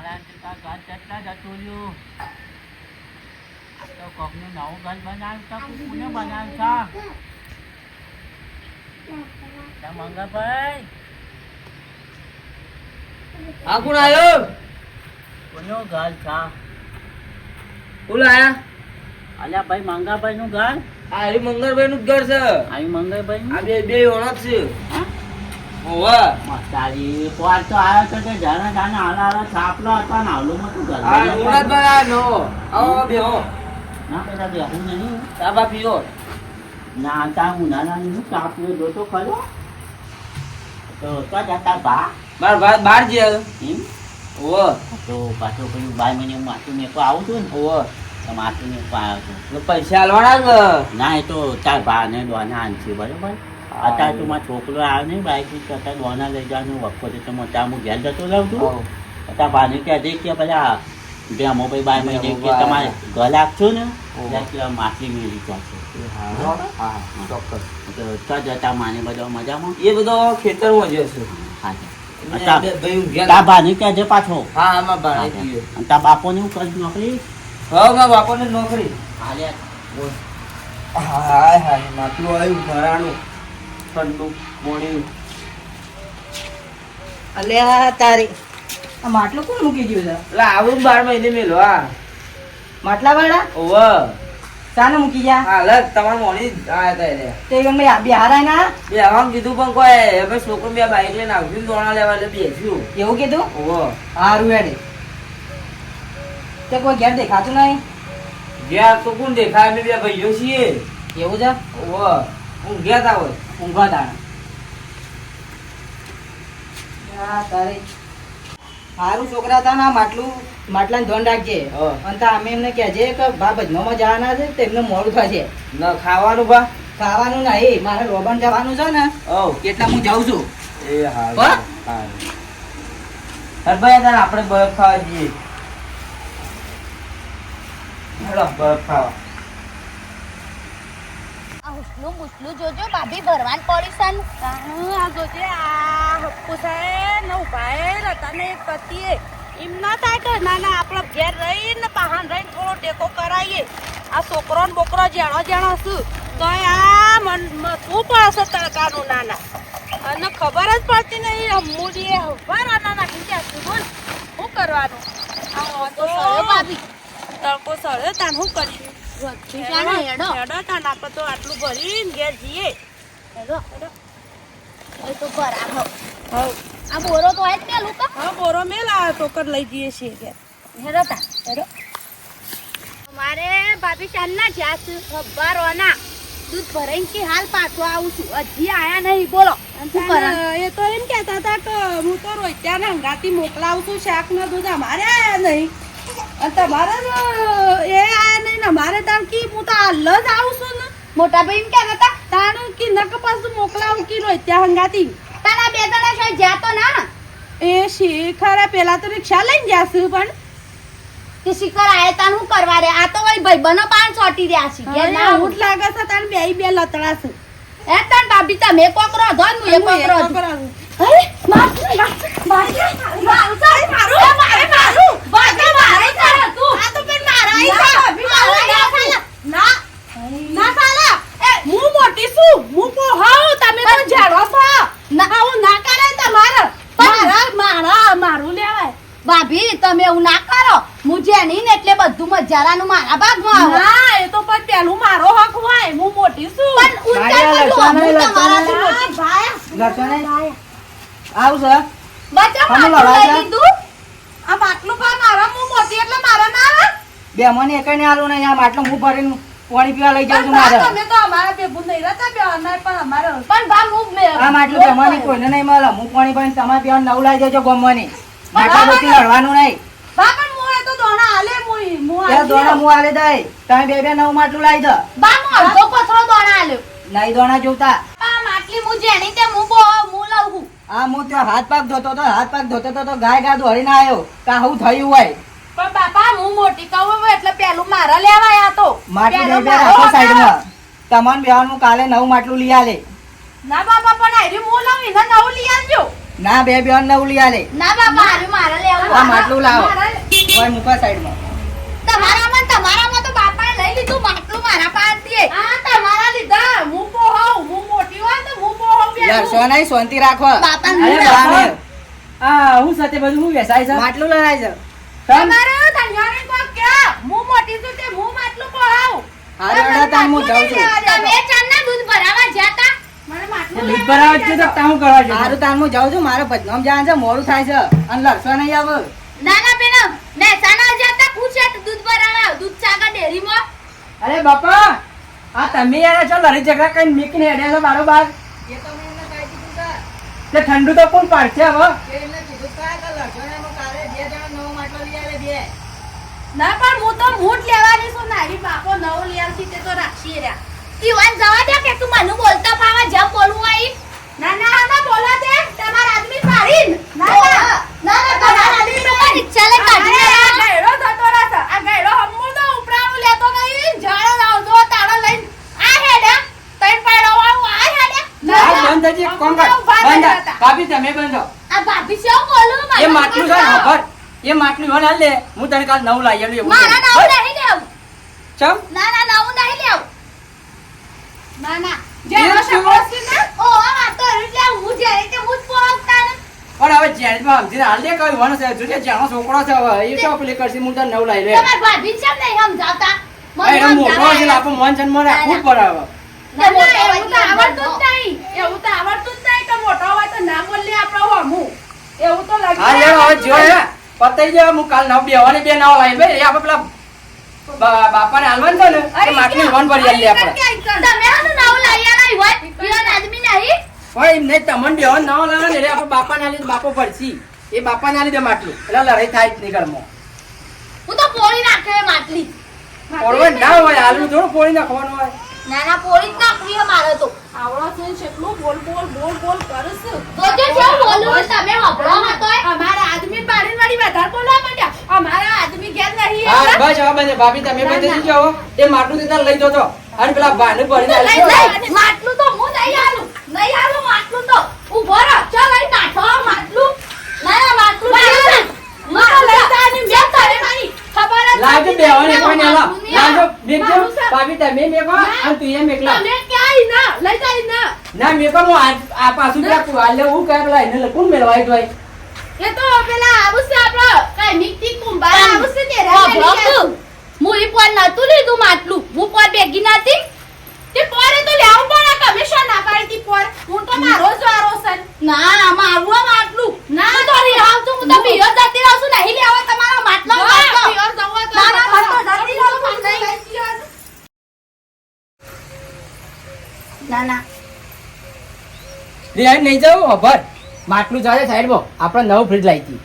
મારા ટીકા ઘર કેટલા જતું રહ્યું? આ તો કોકનું નવું ઘર બનાવ્યું છે કોને બનાવ્યું છે તા મંગાભાઈ. આ કોણ આયો? કોનું ઘર છે? કોણ આયા? અલ્યા ભાઈ મંગાભાઈ નું ઘર? આ હરી મંગળભાઈ નું ઘર છે. આવી મંગળભાઈ આ નું બે બે ઓળખ છે. તારી પોર તો આવ્યો તો તે જાણે જાણે હાલા હાલા છાપલો હતો ને હાલુમાં તું ઘર આ ઓળખભાઈ આ નો આવો ના પેલા બેહું નહીં. તાબા પીઓ ના તા હું નું છાપલો જોતો ખરો. તો તો જતા બા. બાર જે એમ? ઓવો તો પાછો પેલું બાર મહિને માથું મેં આવું છું ને. ઓવો તો માથું મેં આવ્યો છું. પૈસા આલવાના કે ના. એ તો તાર બા ને દોના આનશે બરોબર? અત્યારે તો મારો છોકરો આવ્યો નહીં બાઈક તો અત્યારે દોના લઈ જવાનું. વખતે તો ત્યાં હું ઘેર જતો રહું છું. અત્યારે બાને કહે છે કે બધા ડેમો ભાઈ બાર મહિને કે તમારે ઘર આપશો ને કે માછલી મેળવી જશે હા હા ચોક્કસ. તો તો જતા માને બધો મજામાં. એ બધો ખેતરમાં જ હશે. હા ભાઈ તાર બાને કહેજે પાછો. હા આમાં પીએ. બાપોને હું કરી નોકરી? હા મારા બાપાને નોકરી. હાલે હાય હાય માટલું આવ્યું ભરાણું ઠંડુ મોણ્યું અલ્યા તારી. આ માટલું કોણ મૂકી ગયું છે? એટલે આવું બાર મહિને મેલો હા. માટલા વાળા ઓવ. શાને મૂકી ગયા? હાલ તમાર મોણી આયા તા એટલે. તે ગમે આ બિહાર ના બે આમ કીધું પણ કોઈ હવે છોકરો બે બાઈક લઈને આવ્યું દોણા લેવા એટલે બેસ્યું. એવું કીધું? ઓવ. હારું હેડે. તે કોઈ ઘેર દેખાતું નહીં? ગયા તો કોણ દેખાય? અમે બે ભાઈઓ છીએ. એવું છે? ઓવ. હું ગયા તા હોય? ઊંઘવા દાણા. તારી. હારું છોકરા હતા ને માટલું માટલાને ધોન રાખજે. અને તા અમે એમને કહેજે કે બા ભજનોમાં જવાના છે તેમને મોડું થશે ન ખાવાનું બા ખાવાનું નહીં મારે રોબન જવાનું છે ને ઓ એટલે હું જાઉં છું. એ હા? હરભાઈ તાર આપણે બરફ ખાવા જઈએ. બરફ ખાવા. હુસલું બુસલું જોજો ભાભી ભરવાન પડી સાનું આ જોજે આ હપ્પુ સાહેબ ને ઊભા એ હતા ને એક પતિએ. એમ ના થાય કે ના ના આપણે ઘેર રહીને પહાણ રહીને થોડો ટેકો કરાવીએ આ છોકરો ને બોકરો જેણો જેણો શું તો આ મન શું પડશે તડકાનું નાના અને ખબર જ પડતી નહીં અમૂલીએ હવાર આના નાખી ત્યાં બોલ શું કરવાનું? આ તો ભાભી. તડકો સળ્યો તાન શું કરીશું હેડો. હેડો તાન આપણે તો આટલું ભરીને ઘેર જઈએ. હેડો એ તો બરાબર હવ. આ બોરો તો હોય પેલું તો હા બોરો મેલા ટોકર લઈ જઈએ છીએ ઘેર. હેડો તા હેડો. અમારે ભાભી ખબરોના દૂધ ભરાઈ કે હાલ પાછો આવું છું. હજી આયા નહીં બોલો. એ તો એમ કહેતા હતા કે હું તો રોહિત્યાને હંગાતી મોકલાવું છું શાક નો દૂધ અમારે આયા નહીં. અને તમારે એ અમારે તાર કી હું તો હાલ જ આવું છું ને. મોટા ભાઈ એમ કહેતા હતા તારું કી નક પાછું મોકલાવું કી રોહિત્યા હંગાતી. તારા બે જણા છે જ્યાં તો ના એ શીખરા પેલા તો રિક્ષા લઈને જાશું પણ. કે શિખર આયે તાન હું કરવા રે? આ તો વળી બનો પાન ચોટી રહ્યા છે. કે ના હું. લાગે છે તાર બે બે લતડા છે. એ તાર ભાભી તમે કોકરો ધો હું એ કોકરો અરે મારું, મારું, મારું, મારું છે, મારું. એ મારે મારું. બધે મારે છે, તું. ના, ના ચાલે. ના, ના ચાલે. એ, હું મોટી છું હું પોહાવ તમે તો જાણો છો ના, આવું ના કરાય તમારે મારા મારા મારું લેવાય ભાભી તમે એવું ના કરો હું જેની ને એટલે બધું મજારાનું મારા ભાગમાં આવે ના એ તો પણ પેલું મારો હક હોય હું મોટી છું પણ ભાઈ, બધું તમારાથી મોટી. લઈ લીધું આ મારા હું મોટી એટલે મારા ના બે મને એક ને આલું નહીં આ માટલું હું ભરીને પાણી પીવા લઈ જાઉં છું મારે. તમે તો અમારા ભેગું નહીં રહેતા બે અનાર પણ અમારે પણ બા હું મે- આમ આટલું બે મને કોઈને નહીં મળે. હું પાણી ભરીને તમારે બે નવ લઈ જજો ગમવાની. માટા બધી લડવાનું નહીં. બા પણ હું તો દોણા હાલે મુઈ હું ત્યાં દોણા હું આલે દઈ. તમે બે બે નવ માટલું લઈ દો. બા હું અડધો પથરો દોણા આલે નહીં દોણા જોતા. આ માટલી મુ જેની તે મુ બો મુ લઉં છું. આ હું ત્યાં હાથ પાક ધોતો તો હાથ પાક ધોતો તો ગાય ગાય દોડીને આવ્યો. કાહું થયું હોય? પણ બાપા હું મોટી કહું હવે એટલે પેલું મારા લેવાયા તો. માટલું બે રાખો સાઈડમાં. તમારું બેવાનું કાલે નવું માટલું લઈ આલે. ના બાપા પણ આર્યું હું લઉં એને નવું લઈ આવજો. ના બે બેન નવું લઈ આલે. ના બાપા હારે મારા લેવું. આ માટલું લાવો. ઓય મૂકો સાઈડમાં. તમારામાં તમારામાં તો બાપાએ લઈ લીધું માટલું મારા પાસે હા તમારા લીધા. હું પોહાવ હું મોટી હોય તો હું પોહાવ લડશો નહીં શાંતિ રાખો. બાપા હું સાથે બધું હું વેસાય છે? માટલું લડાય છે. તમારે ધનિયાને કોક કે હું મોટી છું તે હું માટલું પોહાવ હારે અડાતા હું જાઉં છું. તમે ચાંદના દૂધ ભરાવા જ્યાં મને માટલું દૂધ ભરાવા છે તો તાહું કરવા છે હારું તાન હું જાઉં છું. મારે બદનામ જવાનું છે મોડું થાય છે. અન લડશો નહીં આવે. નાના બેન મહેસાણા જ્યાં તા પૂછે તો દૂધ ભરાવા દૂધ ચાકા ડેરીમાં. અરે બાપા આ તમે યાર છો લડી ઝઘડા કઈ મેકીને હેડ્યા છો બારોબાર. તે ઠંડુ તો કોણ પાડશે હવે? ના પણ હું તો મૂઠ લેવાની છું નારી બાપો નવો લઈ આવતી તે તો રાખી રહ્યા. ઈવાન જવા દે કે તું મને બોલતા ફાવા જેમ બોલવું હોય ઈ. ના ના ના બોલા દે. તમાર આદમી પાડીન ના. ના ના. ના તમાર આદમી તો રિક્ષા લઈ કાઢી આ ગેરો થતો જતો આ ગેરો હમું તો ઉપરાણું લેતો નહીં. જાળો લાવજો તાળો લઈને. આ હેડે. તૈન પાડો વાળું આ હેડે. આ બંધ થઈ કોંગા બંધ. ભાભી તમે બંધો આ ભાભી શું બોલું? એ માટલું છે ને ખબર? એ માટલી હોય ને હાલ. હું તને કાલ નવું લાવી આવ્યું મારા નવું નહીં લેવું. ચમ? ના ના નવું નહીં લેવું. ના ના જેનો એ છે ને. ઓ આ તો એટલે હું જ્યારે તે હું જ ને. પણ હવે જેણમાં સમજીને હાલ દે કઈ વણ છે જોજે જેણો છોકરો છે હવે એ તો પેલી કરશે હું તને નવું લાવી લે તમારી ભાભી કેમ નહીં સમજાવતા? મને મોટો છે એટલે મન જન્મ રાખવું પડે હવે ના, ના, ના, એવું તો આવડતું જ નહીં એવું તો આવડતું જ નહીં કે મોટો હોય તો ના બોલીએ આપણો હમું એવું તો લાગી હા લેવો હવે જો હે પતાઈ જાય હું કાલ નવ બેવાની બે નવ લાવી ભાઈ. આપણે પેલા બાપાને હાલવાનું છે ને એ માટલી વન ભરી આલી આપણે. તમે હાનું નવું લઈ આલા હોય. પીવાન આદમી નહીં. પણ એમ નહીં તમને બેવાન નવ લાવે ને આપણે બાપાને આલી બાપો પડશી એ બાપાને આલી દે માટલું. એટલે લડાઈ થાય જ નહીં ઘરમાં. હું તો પોળી નાખે માટલી. પડવા ના હોય હાલનું થોડું પોળી નાખવાનું હોય. નાના પોળી જ નાખવી મારે તો. આવડો છે ને કેટલું બોલ બોલ બોલ બોલ કેવું બોલું તમે હબળો હતો અમારા આદમી પાડીને વાળી વધારે બોલવા માંડ્યા અમારા આદમી ઘેર નહીં હા. બસ હવે બંધ ભાભી તમે ના, બંધ જાઓ? એ માટલું તે લઈ જતો અને પેલા ભાને. જાય. નહીં, માટલું તો હું નહીં આલું. નહીં આલું માટલું તો. ઊભો રહો. ચાલ અહીં નાખો માટલું. ના ના માટલું નહીં આલું. હું તો લઈ જવાની મેં તારે મારી ખબર જ બેવાને. ભાભી તમે મેકો અને તું એ મેકલા તમે ક્યાંય ના લઈ જાય ના ના મેકો હું આ આ પાછું પેલા કુવાલે હું કાય પેલા એને લખું મેળવાય તો એ તો પેલા આવું છે આપણો કઈ મિક્ટી કુંભાર આવું છે ને હબળો તું. હું ઈ પોર નતું લીધું માટલું હું પોર ભેગી નથી તે પોરે તો લેવું આ કમિશન ના પાડી તી પોર? હું તો મારો જ વારો છે. ના મારું આ માટલું ના, તો રિહાવ તો હું તો પિયર જતી રહું છું. નહીં લેવા તમારા માટલો માટલો. પિયર જવું તો ના, ના, જતો રહું છું, નહીં. ના ના. રિહાઈ નહીં જાવ? અભર માટલું ચાલે સાઈડમાં. આપણે નવું ફ્રીજ લાવી હતી.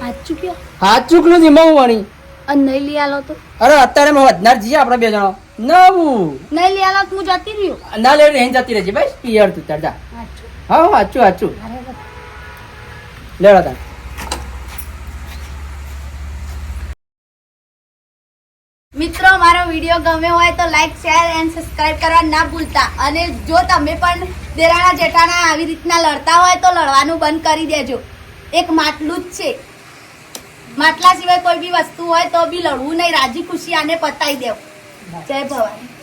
સાચું કયો? હાથ ચૂકલું એમાં વણી. નહીં લઈ આલો તો? અરે અત્યારે મેં વધનાર જઈએ આપણે બે જણા. નવું. નહીં લઈ આલો તો હું જતી રહ્યો. ના લઈ રહી જતી રહેજે ભાઈ પિયર તું તાર જા. હા સાચું સાચું લેવા તાર. મિત્રો મારો વીડિયો ગમ્યો હોય તો લાઈક શેર એન્ડ સબસ્ક્રાઇબ કરવા ના ભૂલતા. અને જો તમે પણ દેરાણા જેઠાણા આવી રીતના લડતા હોય તો લડવાનું બંધ કરી દેજો. એક માટલું જ છે. માટલા સિવાય કોઈ બી વસ્તુ હોય તો બી લડવું નહીં. રાજી ખુશી આને પતાવી દેવું. જય ભવાની.